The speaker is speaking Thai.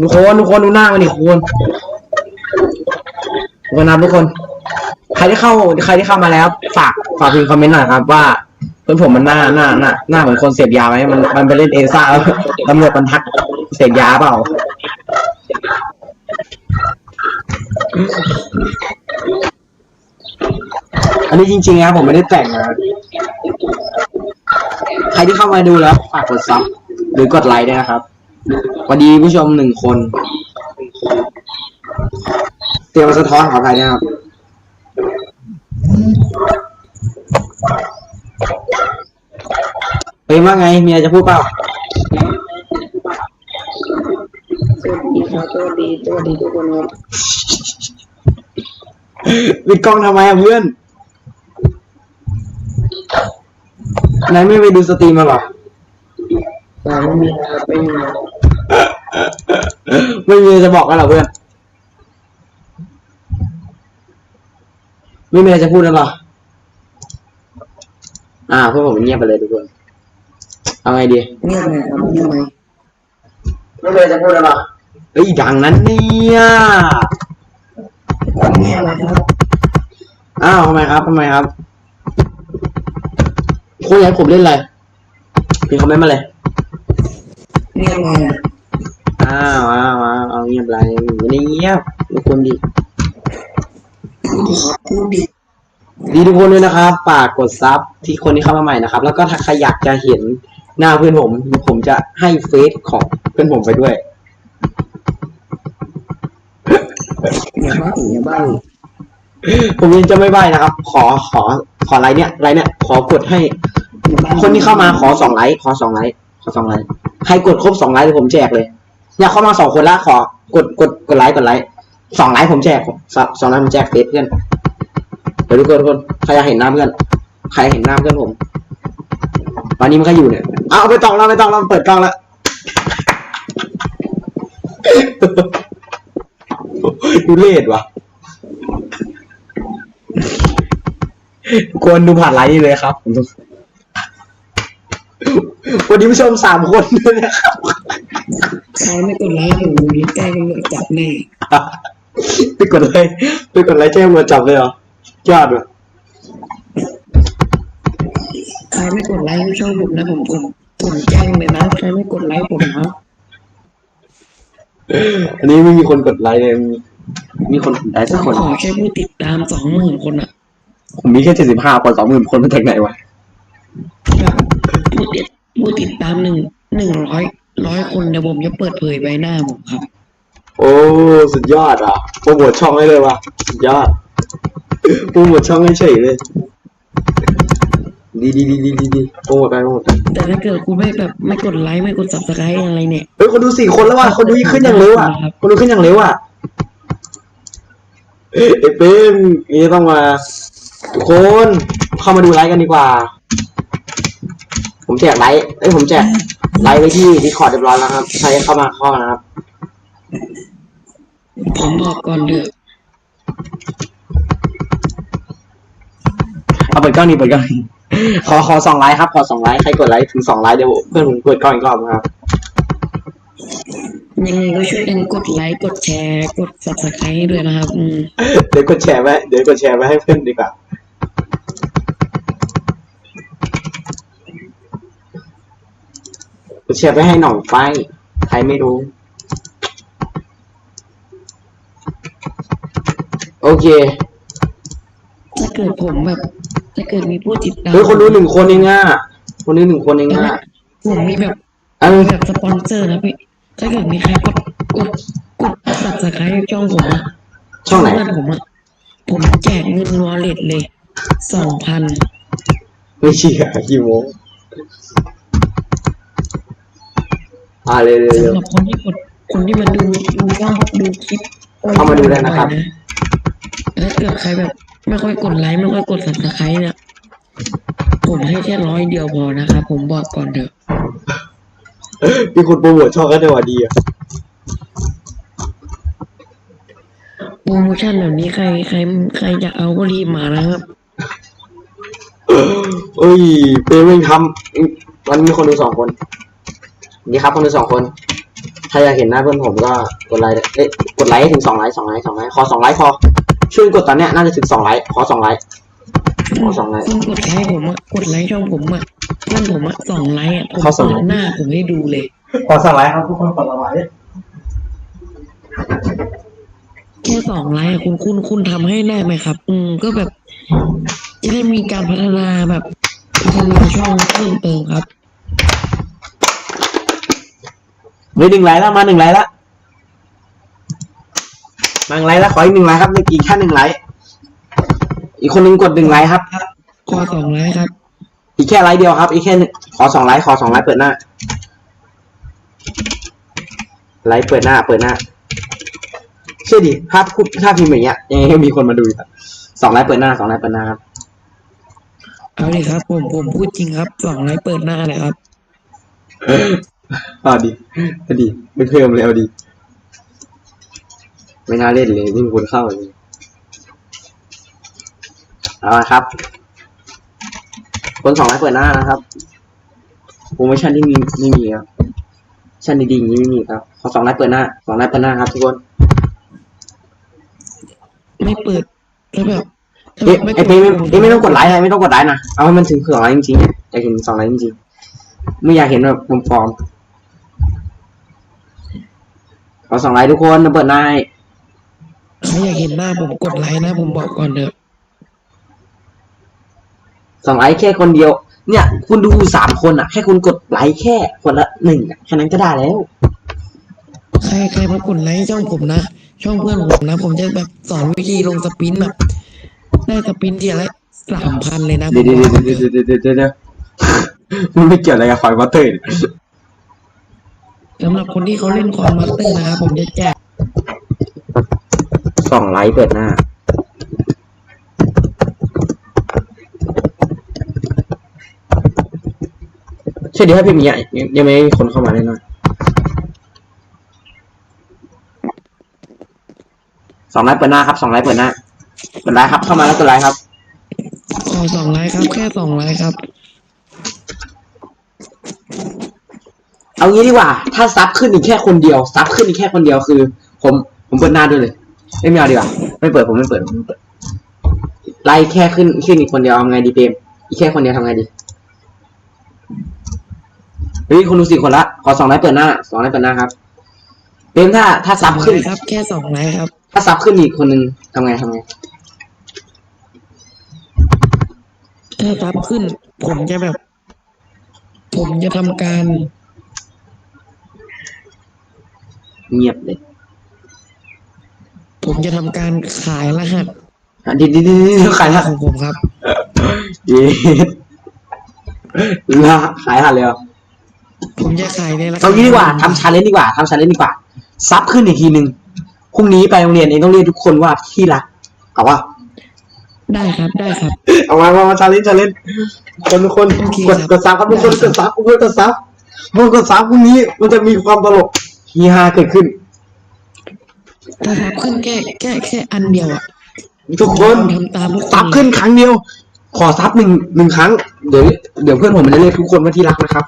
ทุกคนทุกคนดูหน้ามันดิทุกคนทุกคนนะครับทุกคน ใครที่เข้าใครที่เข้ามาแล้ว ฝากฝากพิมพ์คอมเมนต์หน่อยครับว่าเพื่อนผมมันหน้าหน้าหน้าหน้าเหมือนคนเสพยาไหมมันมันไปเล่นเอซ่าแล้วตำรวจมันทักเสพยาเปล่าอันนี้จริงๆนะครับผมไม่ได้แต่งนะ ใครที่เข้ามาดูแล้วฝากกดซับหรือกดไลค์ด้วยนะครับสวัสดีผู้ชมหนึ่งคน เตรียมมาสะท้อนขออภัยนะครับ เฮ้ยว่าไง มีอะไรจะพูดเปล่า สวัสดีครับสวัสดีสวัสดีทุกคนครับ ปิดกล้องทำไมอะเพื่อน นายไม่ไปดูสตรีมมาหรอตาไม่มีนะครับไม่มีครับไม่มีอะไรจะบอกกันหรอเพื่อน ไม่มีอะไรจะพูดแล้วหรอ อ่าพวกผมเงียบไปเลยทุกคน เอาไงดี เงียบไหมครับเงียบไหมไม่มีอะไรจะพูดแล้วหรอเฮ้ยดังนั้นเนี่ยเงียบไหมครับ อ้าวทำไมครับทำไมครับ คุณอยากให้ผมเล่นอะไรพิมพ์คอมเมนต์มาเลยเงียบไหมอ้าวอ้าวอ้าวเอาเงียบไรไม่ได้เงียบทุกคนดีพูดดิครับพูดดิดีทุกคนด้วยนะครับฝากกดซับที่คนที่เข้ามาใหม่นะครับ แล้วก็ถ้าใครอยากจะเห็นหน้าเพื่อนผมผมจะให้เฟซของเพื่อนผมไปด้วย อย่าบ้าอย่าบ้า ผมยังจะไม่ใบนะครับ ขอขอขอไลค์เนี่ยไลค์เนี่ย ขอกดให้ คนที่เข้ามาขอสองไลค์ขอสองไลค์ขอสองไลค์ใครกดครบสองไลค์เดี๋ยวผมแจกเลยอยากเข้ามาสองคนละขอกดกดกดไลค์กดไลค์สองไลค์ผมแจกสองไลค์ผมแจกเฟซเพื่อนเดี๋ยวทุกคนทุกคนใครอยากเห็นหน้าเพื่อนใครเห็นหน้าเพื่อนผมตอนนี้มันก็อยู่เนี่ยเอาไปต้องเราไปต้องเราเปิดกล้องแล้วดูเลดว่ะ ควรดูผ่านไลน์นี่เลยครับผมต้องวันนี้ผู้ชมสามคนด้วยนะครับใครไม่กดไลค์ผมมีแกล้งตำรวจจับแน่ไปกดไลค์ไปกดไลค์แจ้งตำรวจจับเลยเหรอยอดว่ะใครไม่กดไลค์ช่องผมนะผมผมผมแจ้งเลยนะใครไม่กดไลค์ผมนะอันนี้ไม่มีคนกดไลค์เลยมีมีคนกดไลค์ผสักมคนขอแค่ผู้ติดตามสองหมื่นคนอะ ผมมีแค่เจ็ดสิบห้าคนสองหมื่นคนมาจากไหนวะแบบผู้ติดผู้ติดตามหนึ่งหนึ่งร้อยร้อยคนเดี๋ยวผมจะเปิดเผยใบหน้าผมครับ โอ้ สุดยอดอะโปรโมทช่องให้เลยว่ะสุดยอดโปรโมทช่องให้เฉยเลย ดีดีดีดีดีดีโปรโมทไปโปรโมทไปแต่ถ้าเกิดกูไม่แบบไม่กดไลค์ไม่กด subscribe อะไรเนี่ยเฮ้ยคนดูสี่คนแล้วว่ะคนดูขึ้นอย่างเร็วอะคนดูขึ้นอย่างเร็วอะเอ้ยเป้มนี่ต้องมา ทุกคนเข้ามาดูไลค์กันดีกว่า ผมแจกไลค์เอ้ยผมแจกไลค์ไว้ที่ดีคอร์ดเรียบร้อยแล้วครับ ใครเข้ามาเข้ามานะครับ ผมบอกก่อนเถอะเอาเปิดกล้องนี่เปิดกล้องนี่ขอขอสองไลค์ครับ ขอสองไลค์ใครกดไลค์ถึงสองไลค์เดี๋ยวเพื่อนผมเปิดกล้องอีกรอบนะครับยังไงก็ช่วยกันกดไลค์กดแชร์ กด subscribe ให้ด้วยนะครับอืม เดี๋ยวกดแชร์ไว้เดี๋ยวกดแชร์ไว้ให้เพื่อนดีกว่า กดแชร์ไปให้หน่องไฟ ใครไม่รู้ โอเค ถ้าเกิดผมแบบ ถ้าเกิดมีผู้ติดตามเฮ้ย คนดูหนึ่งคนเองอะ คนดูหนึ่งคนเองอะผมมีแบบเออมีแบบสปอนเซอร์นะพี่ถ้าเกิดมีใครกดกดกด subscribe ช่องผมอะช่องไหนเพื่อนผมอะผมแจกเงินวอลเล็ตเลยสองพันไม่เชื่อกี่โมง อ่าเร็วเร็วเร็ว สำหรับคนที่กดคนที่มาดูดูว่าดูคลิปเข้ามาดูได้นะครับ ถ้าเกิดใครแบบ ไม่ค่อยกดไลค์ไม่ค่อยกด subscribe เนี่ยผมให้แค่ร้อยเดียวพอนะครับผมบอกก่อนเถอะมีคนโปรโมทช่องก็ได้ว่าดีอะโปรโมชั่นแบบนี้ใครใครใครอยากเอาก็รีบมานะครับ เอ้ยเป้ไม่งทวันนี้มีคนดูสองคน นี่ครับคนดูสองคน ถ้าอยากเห็นหน้าเพื่อนผมก็กดไลค์เอ้ยกดไลค์ให้ถึงสองไลค์สองไลค์สองไลค์ขอสองไลค์พอช่วยกดตอนเนี้ยน่าจะถึงสองไลค์ขอสองไลค์ขอสองไลค์คุณกดไลค์ผมอะกดไลค์ช่องผมอะเพื่อนผมอะสองไลค์อะผมเขาส่งเปิดหน้าผมให้ดูเลย ขอสไลด์ครับทุกคนขอสไลด์แค่สองไลค์อะคุณคุณคุณทำให้ได้ไหมครับ อืม ก็แบบ จะได้มีการพัฒนาแบบพัฒนาช่องเพิ่มเติมครับ เฮ้ยหนึ่งไลค์แล้วมาหนึ่งไลค์แล้วมาหนึ่งไลค์แล้วขออีกหนึ่งไลค์ครับอีกแค่หนึ่งไลค์อีกคนนึงกดหนึ่งไลค์ครับ ขอสองไลค์ครับ อีกแค่ไลค์เดียวครับ อีกแค่หนึ่งขอสองไลค์ขอสองไลค์เปิดหน้า ไลค์เปิดหน้า เปิดหน้า เชื่อดิถ้าพูดถ้าพิมพ์อย่างเงี้ยยังไงก็มีคนมาดูอีกอะสองไลค์เปิดหน้าสองไลค์เปิดหน้าครับ เอาเลยครับ ผมผมพูดจริงครับสองไลค์เปิดหน้าเลยครับ เอาดิเอาดิไม่เพิ่มเลยเอาดิไม่น่าเล่นเลยไม่มีคนเข้าเลยเอาละครับ คนสองไลค์เปิดหน้านะครับโปรโมชั่นที่มีไม่มีครับชั่นดีๆอย่างนี้ไม่มีครับขอสองไลค์เปิดหน้าสองไลค์เปิดหน้าครับทุกคนไม่เปิดแล้วแบบถ้าเอ๊ะแบบไอ้เป้ไม่เอ๊ะไม่ต้องกดไลค์นะไม่ต้องกดไลค์นะเอาให้มันถึงสองไลค์จริงๆอะอยากเห็นสองไลค์จริงๆไม่อยากเห็นแบบปลอมๆ ขอสองไลค์ทุกคนมาเปิดหน้าให้เขาอยากเห็นหน้าผมกดไลค์นะ ผมบอกก่อนเถอะสองไลค์แค่คนเดียว เนี่ย คุณดูสามคนอะ แค่คุณกดไลค์แค่คนละหนึ่งอะแค่นั้นก็ได้แล้ว ใครใครมากดไลค์ช่องผมนะ ช่องเพื่อนผมนะ ผมจะแบบสอนวิธีลงสปินแบบได้สปินทีละสามพันเลยนะเดี๋ยวเดี๋ยวเดี๋ยวเดี๋ยวเดี๋ยวเดี๋ยวเดี๋ยวมันไม่เกี่ยวอะไรกับคอยวัตเตอร์ สำหรับคนที่เขาเล่นคอนมาสเตอร์นะครับผมจะแจกสองไลค์เปิดหน้าใช่เดี๋ยวให้พี่มีอะยังยังไม่มีคนเข้ามาแน่นอนสองไลค์เปิดหน้าครับสองไลค์เปิดหน้าเปิดไลค์ครับ เข้ามาแล้วกดไลค์ครับขอสองไลค์ครับ แค่สองไลค์ครับ เอางี้ดีกว่า ถ้าซับขึ้นอีกแค่คนเดียว ซับขึ้นอีกแค่คนเดียวคือ ผมผมเปิดหน้าด้วยเลย ไม่ไม่เอาดีกว่า ไม่เปิดผมไม่เปิดผมไม่เปิดไล่แค่ขึ้นขึ้นอีกคนเดียวเอาไงดีเปรมอีกแค่คนเดียวทำไงดีเฮ้ยคนดูสี่คนละขอสองไลค์เปิดหน้าสองไลค์เปิดหน้าครับเปรมถ้าถ้าซับขึ้น ครับ แค่สองไลค์ครับ ถ้าซับขึ้นอีกคนนึงทำไงทำไงถ้าซับขึ้น ผมจะแบบ ผมจะทำการ เงียบเลย ผมจะทำการขายรหัสอะดีดีดีดีขายละของผมครับเย็ดละขายละเลยเหรอผมจะขายในราคาเอางี้ดีกว่าทำชาเลนจ์ดีกว่าทำชาเลนจ์ดีกว่า ซับขึ้นอีกทีหนึ่งพรุ่งนี้ไปโรงเรียนเองต้องเรียกทุกคนว่าที่รักเอาว่าได้ครับได้ครับ เอามามามาชาเลนจ์ชาเลนจ์คนทุกคนโอเคกดครับกดซับครับทุกคนกดซับทุกคนกดซับทุกคนกดซับพรุ่งนี้มันจะมีความตลก ฮีฮาเกิดขึ้นถ้าซับขึ้นแค่แค่แค่อันเดียวอะทุกคนทำตามทุกคนซับขึ้นครั้งเดียว ขอซับหนึ่งหนึ่งครั้ง เดี๋ยวเดี๋ยวเพื่อนผมมันจะเรียกทุกคนว่าที่รักนะครับ